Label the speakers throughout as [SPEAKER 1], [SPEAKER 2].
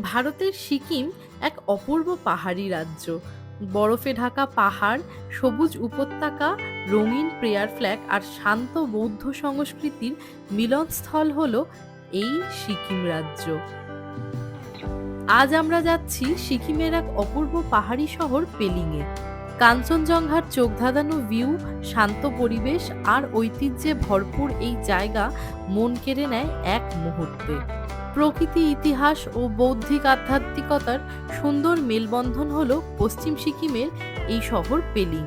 [SPEAKER 1] ভারতের সিকিম এক অপূর্ব পাহাড়ি রাজ্য। বরফে ঢাকা পাহাড়, সবুজ উপত্যকা, রঙিন প্রেয়ার ফ্ল্যাগ আর শান্ত বৌদ্ধ সংস্কৃতির মিলনস্থল হল এই সিকিম রাজ্য। আজ আমরা যাচ্ছি সিকিমের এক অপূর্ব পাহাড়ি শহর পেলিংয়ে কাঞ্চনজঙ্ঘার চোখ ধাঁধানো ভিউ শান্ত পরিবেশ আর ঐতিহ্যে ভরপুর এই জায়গা মন কেড়ে নেয় এক মুহূর্তে। প্রকৃতি, ইতিহাস ও বৌদ্ধিক আধ্যাত্মিকতার সুন্দর মেলবন্ধন হল পশ্চিম সিকিমের এই শহর পেলিং।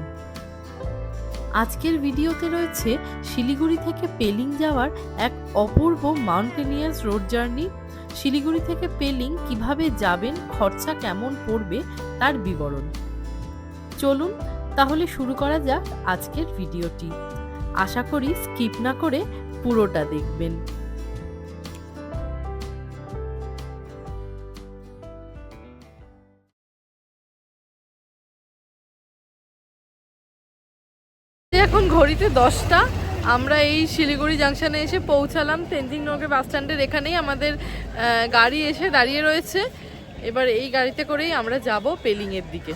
[SPEAKER 1] আজকের ভিডিওতে রয়েছে শিলিগুড়ি থেকে পেলিং যাওয়ার এক অপূর্ব মাউন্টেনিয়ার্স রোড জার্নি। শিলিগুড়ি থেকে পেলিং কীভাবে যাবেন, খরচা কেমন পড়বে তার বিবরণ। চলুন তাহলে শুরু করা যাক আজকের ভিডিওটি। আশা করি স্কিপ না করে পুরোটা দেখবেন। ঘড়িতে দশটা। আমরা এই শিলিগুড়ি জাংশনে এসে পৌঁছালাম। তেনজিং নগর বাস স্ট্যান্ডের এখানেই আমাদের গাড়ি এসে দাঁড়িয়ে রয়েছে। এবার এই গাড়িতে করেই আমরা যাব পেলিংয়ের দিকে।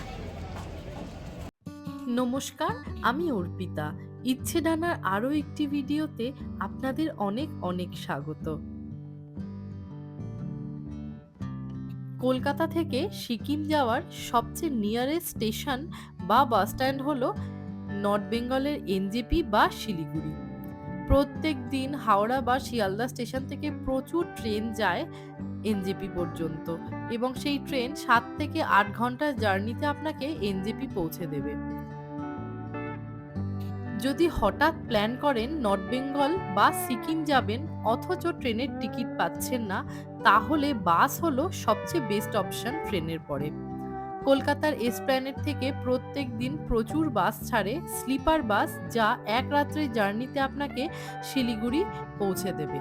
[SPEAKER 1] নমস্কার, আমি অর্পিতা। ইচ্ছে ডানার আরও একটি ভিডিওতে আপনাদের অনেক অনেক স্বাগত। কলকাতা থেকে সিকিম যাওয়ার সবচেয়ে নিয়ারেস্ট স্টেশন বা বাস স্ট্যান্ড হলো নর্থ বেঙ্গলের এনজেপি বা শিলিগুড়ি। প্রত্যেক দিন হাওড়া বা শিয়ালদা স্টেশন থেকে প্রচুর ট্রেন যায় এনজেপি পর্যন্ত এবং সেই ট্রেন সাত থেকে আট ঘণ্টার জার্নিতে আপনাকে এনজেপি পৌঁছে দেবে। যদি হঠাৎ প্ল্যান করেন নর্থ বেঙ্গল বা সিকিম যাবেন অথচ ট্রেনের টিকিট পাচ্ছেন না, তাহলে বাস হলো সবচেয়ে বেস্ট অপশন ট্রেনের পরে। কলকাতার এসপ্ল্যানেট থেকে প্রত্যেক দিন প্রচুর বাস ছাড়ে, স্লিপার বাস যা এক রাত্রে জার্নিতে আপনাকে শিলিগুড়ি পৌঁছে দেবে।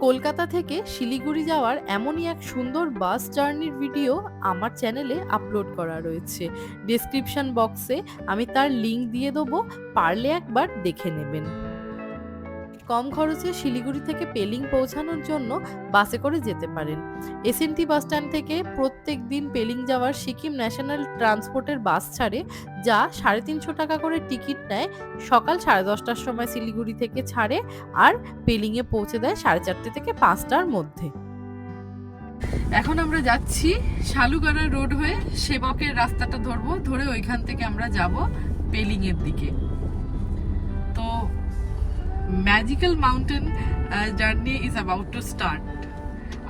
[SPEAKER 1] কলকাতা থেকে শিলিগুড়ি যাওয়ার এমনই এক সুন্দর বাস জার্নির ভিডিও আমার চ্যানেলে আপলোড করা রয়েছে। ডেসক্রিপশন বক্সে আমি তার লিংক দিয়ে দেবো, পারলে একবার দেখে নেবেন। কম খরচে শিলিগুড়ি থেকে পেলিং পৌঁছানোর জন্য বাসে করে যেতে পারেন। এসএনটি বাস স্ট্যান্ড থেকে প্রত্যেক দিন পেলিং যাওয়ার সিকিম ন্যাশনাল ট্রান্সপোর্টের বাস ছাড়ে, যা সাড়ে তিনশো টাকা করে টিকিট নেয়, সকাল সাড়ে দশটার সময় শিলিগুড়ি থেকে ছাড়ে আর পেলিংয়ে পৌঁছে দেয় সাড়ে চারটে থেকে পাঁচটার মধ্যে। এখন আমরা যাচ্ছি শালুগাড়া রোড হয়ে সেবকের রাস্তাটা ধরবো, ধরে ওইখান থেকে আমরা যাব পেলিংয়ের দিকে। Magical mountain journey is about to start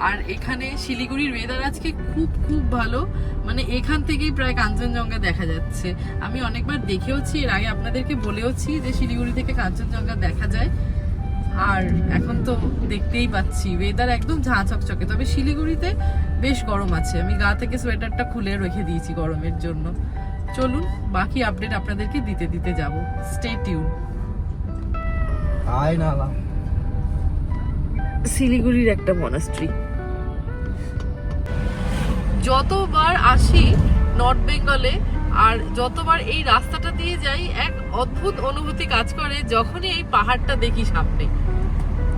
[SPEAKER 1] আর এখানে শিলিগুড়ির ওয়েদার আজকে খুব খুব ভালো। মানে এখান থেকেই প্রায় কাঞ্চনজঙ্ঘা দেখা যাচ্ছে। আমি অনেকবার দেখেওছি, এর আগে আপনাদেরকে বলেওছি যে শিলিগুড়ি থেকে কাঞ্চনজঙ্ঘা দেখা যায়। আর এখন তো দেখতেই পাচ্ছি ওয়েদার একদম ঝাঁ চকচকে। তবে শিলিগুড়িতে বেশ গরম আছে। আমি গা থেকে সোয়েটারটা খুলে রেখে দিয়েছি গরমের জন্য। চলুন, বাকি আপডেট আপনাদেরকে দিতে দিতে যাব। স্টে টিউন শিলিগুড়ির একটা মনাস্ট্রি যতবার আসি নর্থ বেঙ্গলে আর যতবার এই রাস্তাটা দিয়ে যাই, এক অদ্ভুত অনুভূতি কাজ করে যখনই এই পাহাড়টা দেখি সামনে।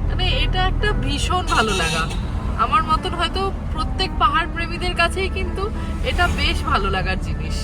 [SPEAKER 1] মানে এটা একটা ভীষণ ভালো লাগা। আমার মতন হয়তো প্রত্যেক পাহাড় প্রেমীদের কাছেই কিন্তু এটা বেশ ভালো লাগার জিনিস।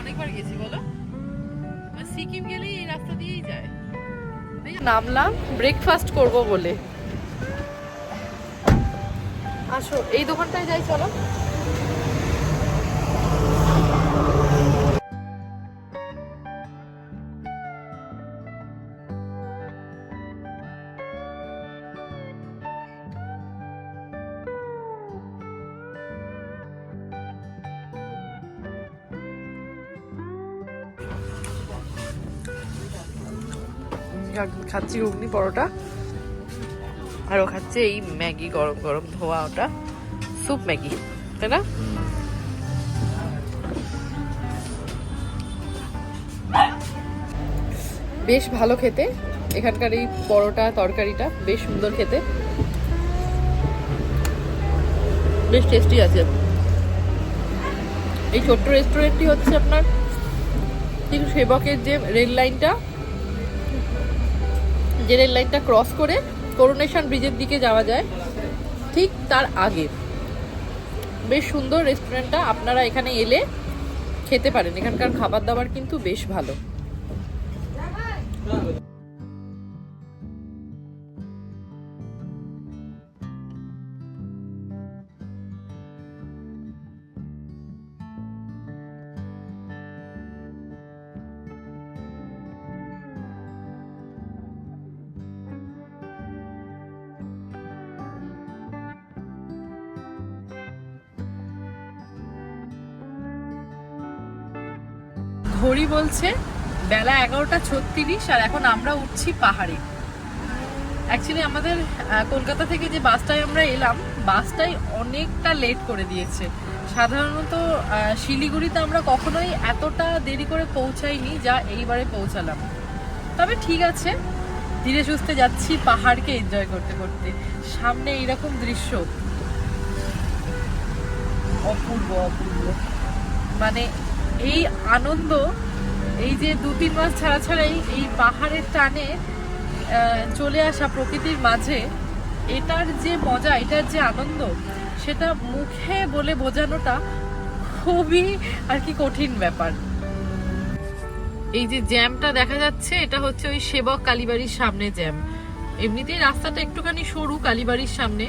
[SPEAKER 1] অনেকবার গেছি, বলো? মানে সিকিম গেলেই এই রাস্তা দিয়েই যায়। নামলাম ব্রেকফাস্ট করব বলে। আসো, এই দোকানটায় যাই, চলো। খাচ্ছি ঘুগনি, পরোটা। আর ও খাচ্ছে এই ম্যাগি, গরম গরম ধোয়া ওটা। স্যুপ ম্যাগি, তাই না? বেশ ভালো খেতে। এখানকার এই পরোটা, তরকারিটা বেশ সুন্দর খেতে। বেশ টেস্টি আছে। এই ছোট্ট রেস্টুরেন্টটি হচ্ছে আপনার কিন্তু সেবকের যে রেল লাইনটা যে রেল লাইনটা ক্রস করে করোনেশন ব্রিজের দিকে যাওয়া যায়। ঠিক তার আগে। বেশ সুন্দর রেস্টুরেন্টটা আপনারা এখানে এলে খেতে পারেন। এখানকার খাবার দাবার কিন্তু বেশ ভালো। বলছে, বেলা এগারোটা ছত্রিশ আর এখন আমরা উঠছি পাহাড়ে। অ্যাকচুয়ালি আমাদের কলকাতা থেকে যে বাসটায় আমরা এলাম, বাসটাই অনেকটা লেট করে দিয়েছে। সাধারণত শিলিগুড়িতে আমরা কখনোই এতটা দেরি করে পৌঁছাইনি যা এইবারে পৌঁছালাম। তবে ঠিক আছে, ধীরে সুস্থে যাচ্ছি পাহাড়কে এনজয় করতে করতে। সামনে এইরকম দৃশ্য। অপূর্ব অপূর্ব। মানে এই আনন্দ এই যে দু তিন মাস ছাড়া ছাড়াই এই পাহাড়ের টানে চলে আসা প্রকৃতির মাঝে, এটার যে মজা, এটার যে আনন্দ, সেটা মুখে বলে বোঝানোটা খুবই আর কি কঠিন ব্যাপার। এই যে জ্যামটা দেখা যাচ্ছে, এটা হচ্ছে ওই সেবক কালীবাড়ির সামনে জ্যাম। এমনিতেই রাস্তাটা একটুখানি সরু কালীবাড়ির সামনে,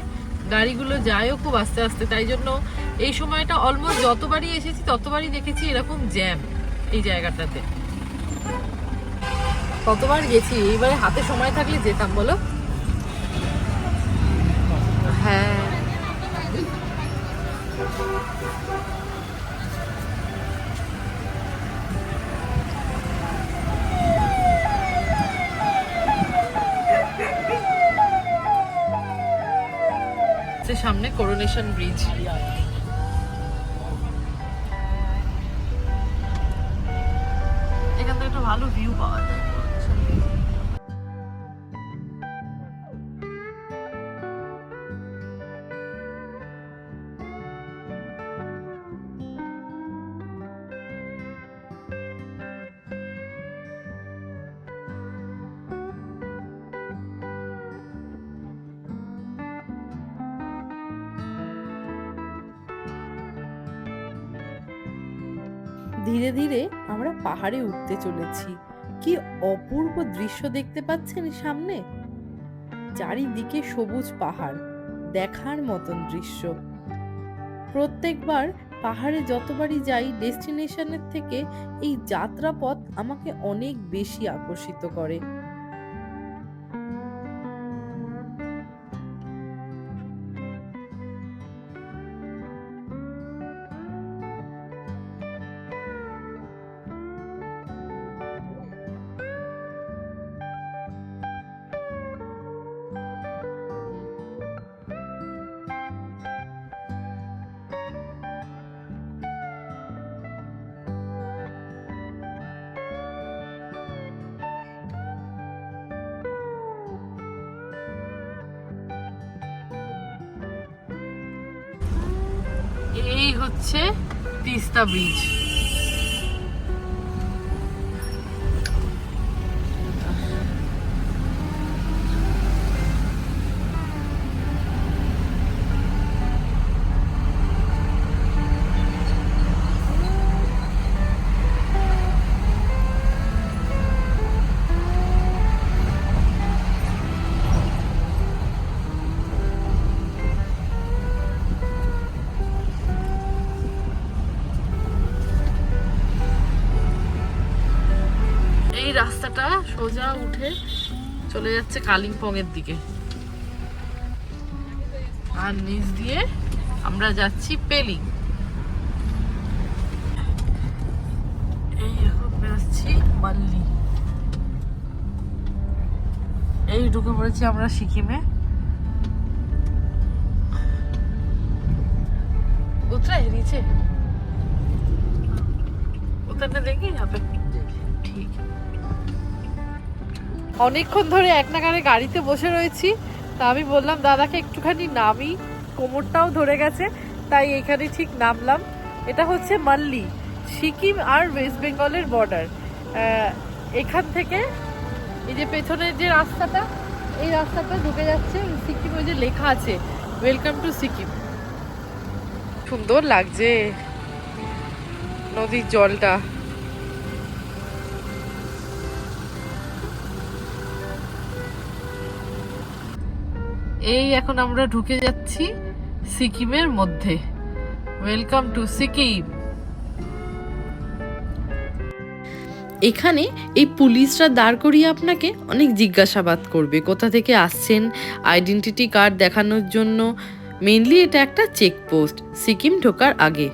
[SPEAKER 1] গাড়িগুলো যায়ও খুব আস্তে আস্তে, তাই জন্য এই সময়টা অলমোস্ট যতবারই এসেছি, ততবারই দেখেছি এরকম জ্যাম। এই জায়গাটাতে। কতবার গেছি? এইবারে হাতে সময় থাকলে যেতাম বলো? হ্যাঁ। সামনে করোনেশন ব্রিজ ভালো ভিউ পাওয়া যায় ধীরে ধীরে আমরা পাহাড়ে উঠতে চলেছি। কি অপূর্ব দৃশ্য দেখতে পাচ্ছেন সামনে? চারিদিকে সবুজ পাহাড়, দেখার মতন দৃশ্য। প্রত্যেকবার পাহাড়ে যতবারই যাই, ডেস্টিনেশনের থেকে এই যাত্রাপথ আমাকে অনেক বেশি আকর্ষিত করে। এই হচ্ছে তিস্তা ব্রিজ সোজা উঠে চলে যাচ্ছে কালিম্পং এর দিকে আর নিচ দিয়ে আমরা যাচ্ছি পেলিং এই এখন যাচ্ছি মাল্লি এই ঢুকে পড়েছি আমরা সিকিমে उतरा है नीचे उतरने देंगे यहाँ पे ठीक है অনেকক্ষণ ধরে এক নাগারে গাড়িতে বসে রয়েছি। তা আমি বললাম, দাদাকে একটুখানি নামি, কোমরটাও ধরে গেছে, তাই এখানে ঠিক নামলাম। এটা হচ্ছে মাল্লি, সিকিম আর ওয়েস্ট বেঙ্গলের বর্ডার। এখান থেকে এই যে পেছনের যে রাস্তাটা, এই রাস্তাটা ঢুকে যাচ্ছে সিকিম, ওই যে লেখা আছে ওয়েলকাম টু সিকিম সুন্দর লাগছে নদীর জলটা। এই এখন আমরা ঢুকে যাচ্ছি সিকিমের মধ্যে। ওয়েলকাম টু সিকিম এখানে এই পুলিশরা দাঁড় করিয়ে আপনাকে অনেক জিজ্ঞাসাবাদ করবে, কোথা থেকে আসছেন আইডেন্টিটি কার্ড দেখানোর জন্য। মেনলি এটা একটা চেকপোস্ট সিকিম ঢোকার আগে।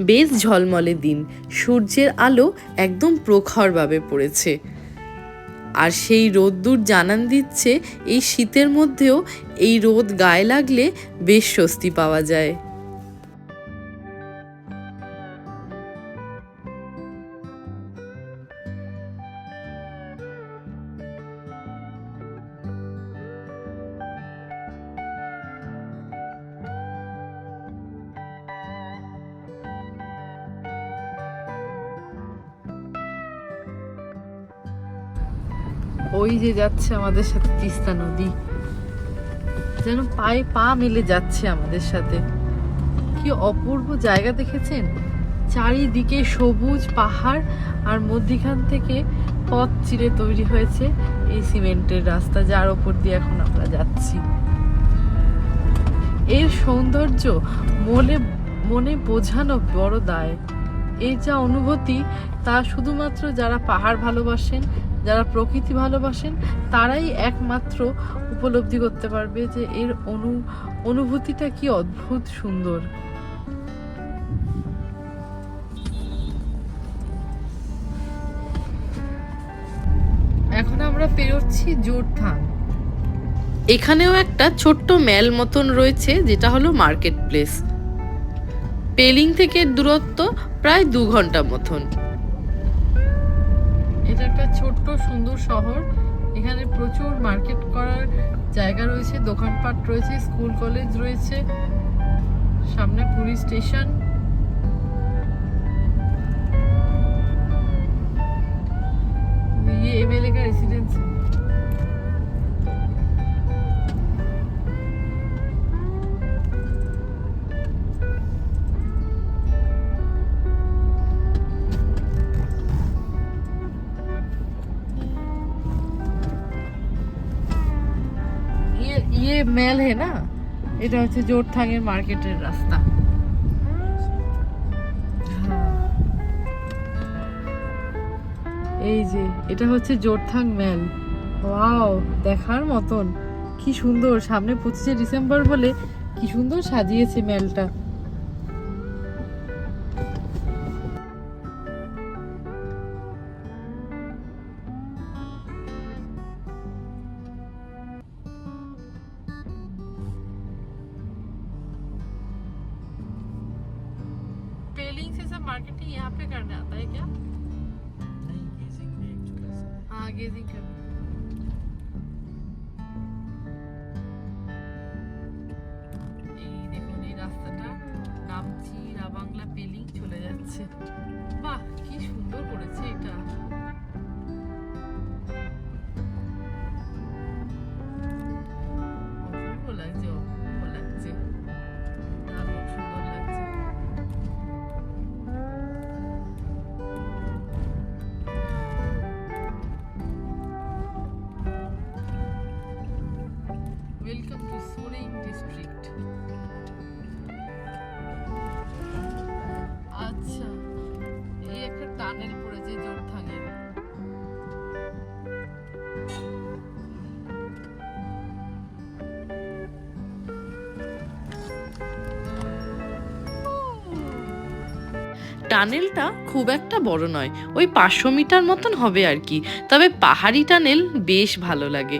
[SPEAKER 1] বেশ ঝলমলে দিন। সূর্যের আলো একদম প্রখরভাবে পড়েছে। আর সেই রোদ্দুর জানান দিচ্ছে, এই শীতের মধ্যেও এই রোদ গায়ে লাগলে বেশ স্বস্তি পাওয়া যায়। ওই যে যাচ্ছে আমাদের সাথে তিস্তা নদী। যেন পায়ে পা মেলে যাচ্ছে আমাদের সাথে। কি অপূর্ব জায়গা দেখেছেন? চারিদিকে সবুজ পাহাড় আর মধ্যিখান থেকে পথ চিরে তৈরি হয়েছে এই সিমেন্টের রাস্তা যার ওপর দিয়ে এখন আমরা যাচ্ছি। এর সৌন্দর্য মনে মনে বোঝানো বড় দায়। এই যা অনুভূতি তা শুধুমাত্র যারা পাহাড় ভালোবাসেন যারা প্রকৃতি ভালোবাসেন, তারাই একমাত্র উপলব্ধি করতে পারবে যে এর অনু, অনুভূতিটা কি অদ্ভুত সুন্দর। এখন আমরা পেরোচ্ছি জোরথাং এখানেও একটা ছোট্ট মেল মতন রয়েছে, যেটা হলো মার্কেট প্লেস পেলিং থেকে দূরত্ব প্রায় দু ঘণ্টা মতন। এটা একটা ছোট্ট সুন্দর শহর এখানে প্রচুর মার্কেট করার জায়গা রয়েছে দোকানপাট রয়েছে স্কুল কলেজ রয়েছে সামনে পুলিশ স্টেশন ये एमएलए का रेसिडेंस है ইয়ে মেল হে না, এটা হচ্ছে জোরথাঙের মার্কেটের রাস্তা। হ্যাঁ। এই যে, এটা হচ্ছে জোরথাং মেল। ওয়াও, দেখার মতন। কি সুন্দর, সামনে পঁচিশে ডিসেম্বর বলে কি সুন্দর সাজিয়েছে মেলটা। রাবাংলা পেলিং চলে যাচ্ছে। বাহ কি সুন্দর করেছে এটা। টানেলটা খুব একটা বড় নয়, ওই পাঁচশো মিটার মতন হবে আর কি। তবে পাহাড়ি টানেল বেশ ভালো লাগে।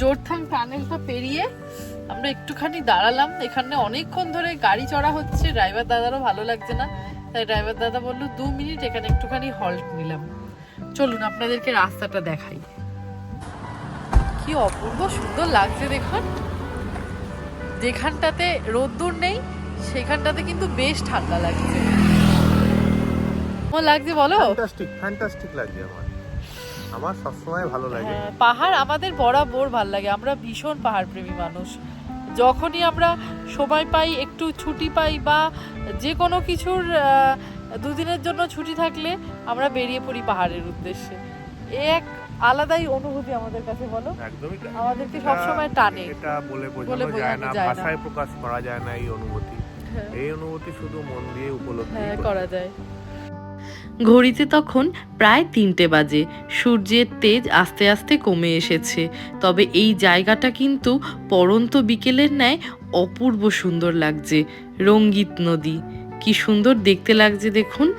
[SPEAKER 1] জোরথাং টানেলটা পেরিয়ে আমরা একটুখানি দাঁড়ালাম। এখানে অনেকক্ষণ ধরে গাড়ি চড়া হচ্ছে। ড্রাইভার দাদারও ভালো লাগছে না। তাই ড্রাইভার দাদা বলল, দু মিনিট, এখানে একটুখানি হল্ট নিলাম। চলুন, আপনাদেরকে রাস্তাটা দেখাই। কি অপূর্ব সুন্দর লাগছে দেখুন। যেখানটাতে রোদ্দুর নেই, সেখানটাতে কিন্তু বেশ ঠান্ডা লাগছে। লাগছে বলো?
[SPEAKER 2] ফ্যান্টাস্টিক ফ্যান্টাস্টিক লাগছে আমার। আমার সবসময় ভালো লাগে।
[SPEAKER 1] হ্যাঁ, পাহাড় আমাদের বরাবর ভালো লাগে আমরা ভীষণ পাহাড় প্রেমী মানুষ। যখনই আমরা সময় পাই একটু ছুটি পাই বা যে কোনো কিছুর দুদিনের জন্য ছুটি থাকলে আমরা বেরিয়ে পড়ি পাহাড়ের উদ্দেশ্যে। এ এক আলাদাই অনুভূতি আমাদের কাছে বলো। আমাদেরকে সবসময় টানে।
[SPEAKER 2] এটা বলে
[SPEAKER 1] বলে
[SPEAKER 2] বোঝানো যায় না। ভাষায় প্রকাশ করা যায় না এই অনুভূতি।
[SPEAKER 1] হ্যাঁ।
[SPEAKER 2] এই অনুভূতি শুধু মন দিয়ে উপলব্ধি
[SPEAKER 1] হ্যাঁ করা যায়।
[SPEAKER 3] ঘড়িতে তখন প্রায় তিনটে বাজে। সূর্যের তেজ আস্তে আস্তে কমে এসেছে। তবে এই জায়গাটা কিন্তু পরন্ত বিকেলের ন্যায় অপূর্ব সুন্দর লাগছে। রঙ্গিত নদী। কি সুন্দর দেখতে লাগছে দেখুন।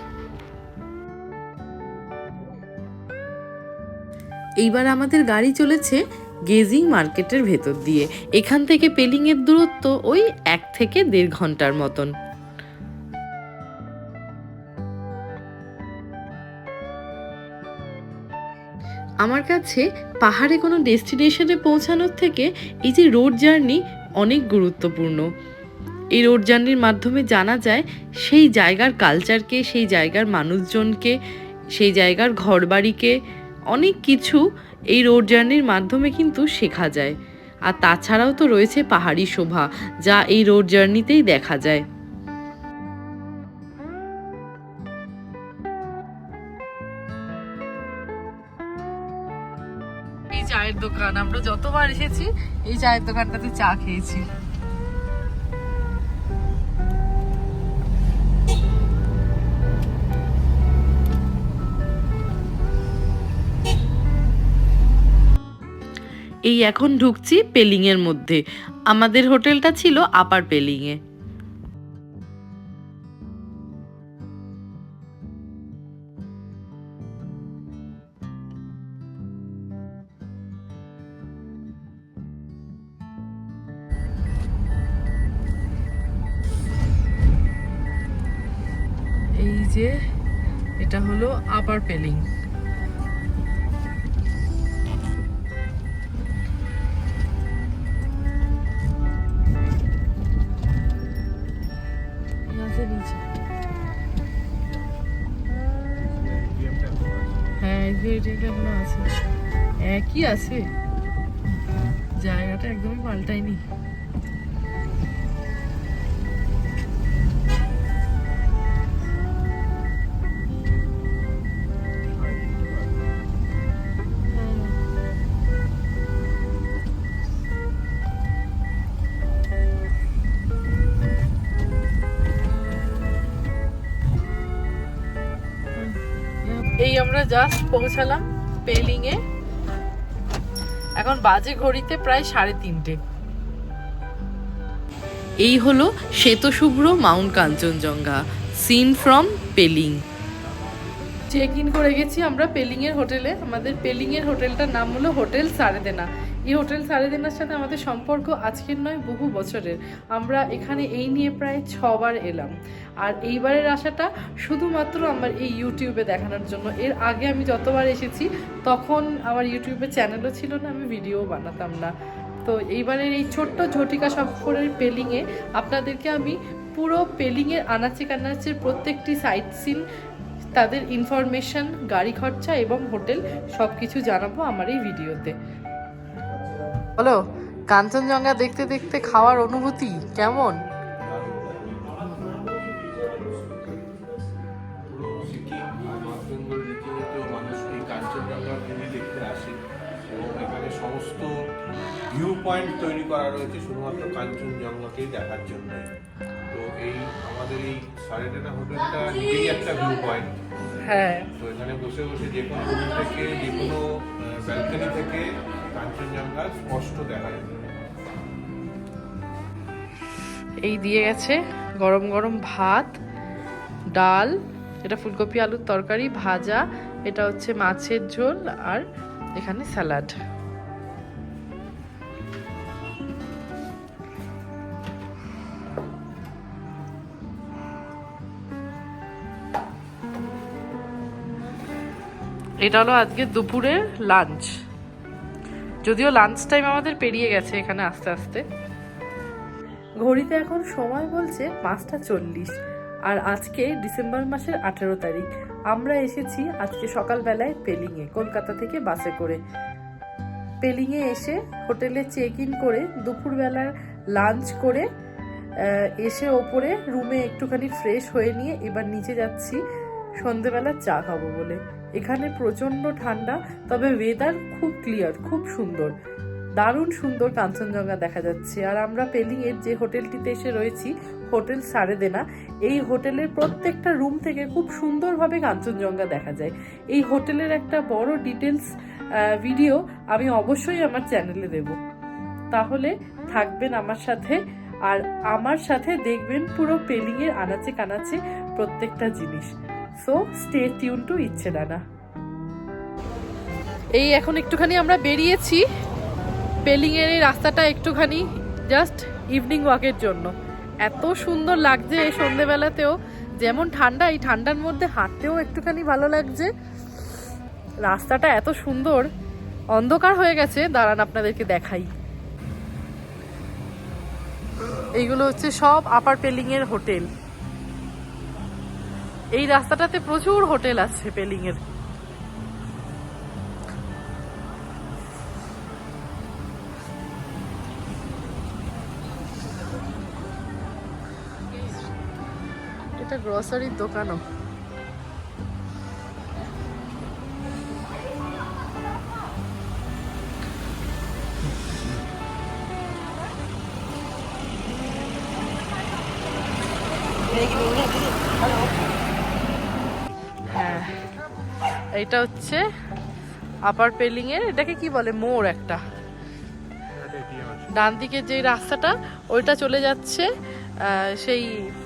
[SPEAKER 3] এইবার আমাদের গাড়ি চলেছে গেজিং মার্কেটের ভেতর দিয়ে। এখান থেকে পেলিংয়ের দূরত্ব ওই এক থেকে দেড় ঘণ্টার মতন। আমার কাছে পাহাড়ে কোনো ডেস্টিনেশনে পৌঁছানোর থেকে এই যে রোড জার্নি অনেক গুরুত্বপূর্ণ। এই রোড জার্নির মাধ্যমে জানা যায় সেই জায়গার কালচারকে, সেই জায়গার মানুষজনকে, সেই জায়গার ঘরবাড়িকে অনেক কিছু এই রোড জার্নির মাধ্যমে কিন্তু শেখা যায়। আর তাছাড়াও তো রয়েছে পাহাড়ি শোভা, যা এই রোড জার্নিতেই দেখা যায়।
[SPEAKER 1] দোকান। আমরা যতবার এসেছি, এই চায়ের দোকানটাতে চা খেয়েছি।
[SPEAKER 3] এই এখন ঢুকছি পেলিংয়ের মধ্যে। আমাদের হোটেলটা ছিল আপার পেলিংয়ে।
[SPEAKER 1] Purpling. একই আছে জায়গাটা একদমই পাল্টায়নি আমরা জাস্ট পৌঁছালাম পেলিং এ। এখন বাজে ঘড়িতে প্রায় সাড়ে তিনটে।
[SPEAKER 3] এই হলো শ্বেতশুভ্র mount Kanchenjunga seen from Pelling.
[SPEAKER 1] Check in করে গেছি আমরা পেলিংয়ের এর হোটেলে। আমাদের পেলিংয়ের এর হোটেলটার নাম হলো হোটেল সারেদেনা। এই হোটেল সারেদেনার সাথে আমাদের সম্পর্ক আজকের নয়, বহু বছরের। আমরা এখানে এই নিয়ে প্রায় ছবার এলাম। আর এইবারের আশাটা শুধুমাত্র আমার এই ইউটিউবে দেখানোর জন্য। এর আগে আমি যতবার এসেছি, তখন আমার ইউটিউবে চ্যানেলও ছিল না, আমি ভিডিও বানাতাম না। তো এইবারের এই ছোট্ট ঝটিকা সফরের পেলিংয়ে আপনাদেরকে আমি পুরো পেলিংয়ের আনাচে কানাচের প্রত্যেকটি সাইট সিন, তাদের ইনফরমেশন, গাড়ি খরচা এবং হোটেল সব কিছু জানাব আমার এই ভিডিওতে। বলো কাঞ্চনজঙ্ঘা দেখতে দেখতে খাওয়ার অনুভূতি কেমন?
[SPEAKER 2] সমস্ত ভিউ পয়েন্ট তৈরি করা রয়েছে শুধুমাত্র কাঞ্চনজঙ্ঘাকেই দেখার জন্য এই আমাদের এই হোটেলটা নিজেই একটা ভিউ পয়েন্ট
[SPEAKER 1] হ্যাঁ।
[SPEAKER 2] তো এখানে বসে বসে যে কোনো রুম থেকে যে কোনো ব্যালকনি থেকে কাঞ্চনজঙ্ঘা স্পষ্ট দেখা যায়।
[SPEAKER 1] এই দিয়ে গেছে গরম গরম ভাত ডাল এটা ফুলকপি আলুর তরকারি ভাজা এটা হচ্ছে মাছের ঝোল আর এখানে স্যালাড। এটা হলো আজকে দুপুরের লাঞ্চ যদিও লাঞ্চ টাইম আমাদের পেরিয়ে গেছে এখানে আস্তে আস্তে। ঘড়িতে এখন সময় বলছে পাঁচটা চল্লিশ। আর আজকে ডিসেম্বর মাসের আঠেরো তারিখ। আমরা এসেছি আজকে সকালবেলায় পেলিংয়ে, কলকাতা থেকে বাসে করে। পেলিংয়ে এসে হোটেলে চেক ইন করে দুপুরবেলার লাঞ্চ করে এসে ওপরে রুমে একটুখানি ফ্রেশ হয়ে নিয়ে এবার নিচে যাচ্ছি। সন্ধেবেলা চা খাব বলে। এখানে প্রচণ্ড ঠান্ডা, তবে ওয়েদার খুব ক্লিয়ার খুব সুন্দর। দারুণ সুন্দর কাঞ্চনজঙ্ঘা দেখা যাচ্ছে। আর আমরা পেলিংয়ের যে হোটেলটিতে এসে রয়েছি, হোটেল সারে দেনা, এই হোটেলের প্রত্যেকটা রুম থেকে খুব সুন্দরভাবে কাঞ্চনজঙ্ঘা দেখা যায়। এই হোটেলের একটা বড় ডিটেলস ভিডিও আমি অবশ্যই আমার চ্যানেলে দেব। তাহলে থাকবেন আমার সাথে, আর আমার সাথে দেখবেন পুরো পেলিংয়ের আনাচে কানাচে প্রত্যেকটা জিনিস। সো স্টে টিউন টু ইচ্ছে ডানা এই এখন একটুখানি আমরা বেরিয়েছি। পেলিংয়ের এই রাস্তাটা একটুখানি জাস্ট ইভিনিং ওয়াকের জন্য। এত সুন্দর লাগছে এই সন্ধেবেলাতেও। যেমন ঠান্ডা, এই ঠান্ডার মধ্যে হাঁটতেও একটুখানি ভালো লাগছে। রাস্তাটা এত সুন্দর। অন্ধকার হয়ে গেছে। দাঁড়ান, আপনাদেরকে দেখাই। এইগুলো হচ্ছে সব আপার পেলিং এর হোটেল। এই রাস্তাটাতে প্রচুর হোটেল আছে পেলিং এর এটা গ্রসারির দোকানও। এইটা হচ্ছে আপার পেলিং এর, এটাকে কি বলে? মোড় একটা। ডান দিকে যে রাস্তাটা, ওইটা চলে যাচ্ছে সেই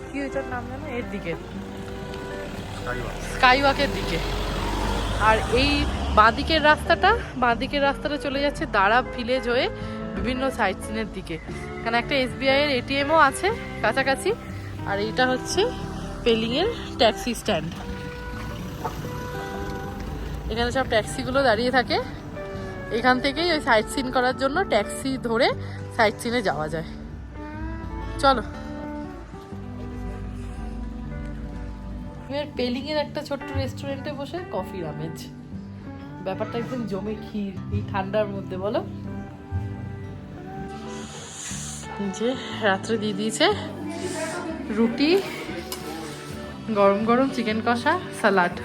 [SPEAKER 1] কি ওইটার নাম জানো এর দিকে। স্কাইওয়াকের দিকে। আর এই বাঁদিকের রাস্তাটা বাঁদিকের রাস্তাটা চলে যাচ্ছে দাঁড়া ভিলেজ হয়ে বিভিন্ন সাইট সিনের দিকে। এখানে একটা এসবিআই এর এটিএমও আছে কাছাকাছি। আর এইটা হচ্ছে পেলিংয়ের ট্যাক্সি স্ট্যান্ড এখানে সব ট্যাক্সিগুলো দাঁড়িয়ে থাকে। এখান থেকেই ওই সাইট সিন করার জন্য ট্যাক্সি ধরে সাইট সিনে যাওয়া যায়। চলো। পেলিংয়ের একটা ছোট্ট রেস্টুরেন্টে বসে কফির আমেজ ব্যাপারটা একদম জমে ক্ষীর, এই ঠান্ডার মধ্যে, বলো। যে রাত্রে দিয়ে দিয়েছে রুটি, গরম গরম চিকেন কষা সালাড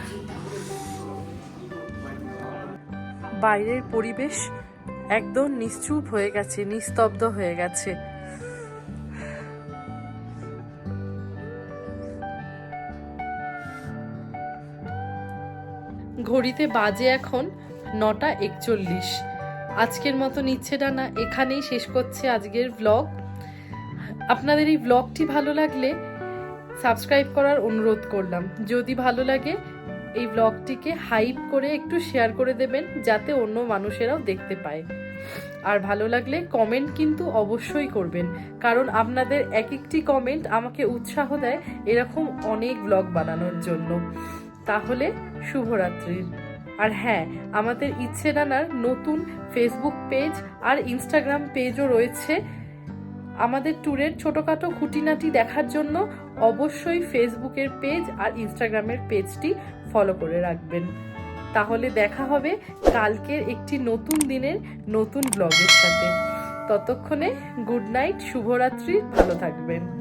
[SPEAKER 1] বাইরের পরিবেশ একদম নিশ্চুপ হয়ে গেছে, নিস্তব্ধ হয়ে গেছে। ঘড়িতে বাজে এখন নটা একচল্লিশ। আজকের মতো নিচ্ছে ডানা এখানেই শেষ করছে আজকের ব্লগ আপনাদের এই ব্লগটি ভালো লাগলে সাবস্ক্রাইব করার অনুরোধ করলাম। যদি ভালো লাগে এই ব্লগটিকে হাইপ করে একটু শেয়ার করে দেবেন, যাতে অন্য মানুষেরাও দেখতে পায়। আর ভালো লাগলে কমেন্ট কিন্তু অবশ্যই করবেন, কারণ আপনাদের এক একটি কমেন্ট আমাকে উৎসাহ দেয় এরকম অনেক ব্লগ বানানোর জন্য। তাহলে শুভরাত্রির। আর হ্যাঁ আমাদের ইচ্ছে ডানার নতুন ফেসবুক পেজ আর ইনস্টাগ্রাম পেজও রয়েছে। আমাদের ট্যুরের ছোটোখাটো খুঁটিনাটি দেখার জন্য অবশ্যই ফেসবুকের পেজ আর ইনস্টাগ্রামের পেজটি ফলো করে রাখবেন। তাহলে দেখা হবে কালকের একটি নতুন দিনের নতুন ব্লগের সাথে। ততক্ষণে গুড নাইট, শুভরাত্রি, ভালো থাকবেন।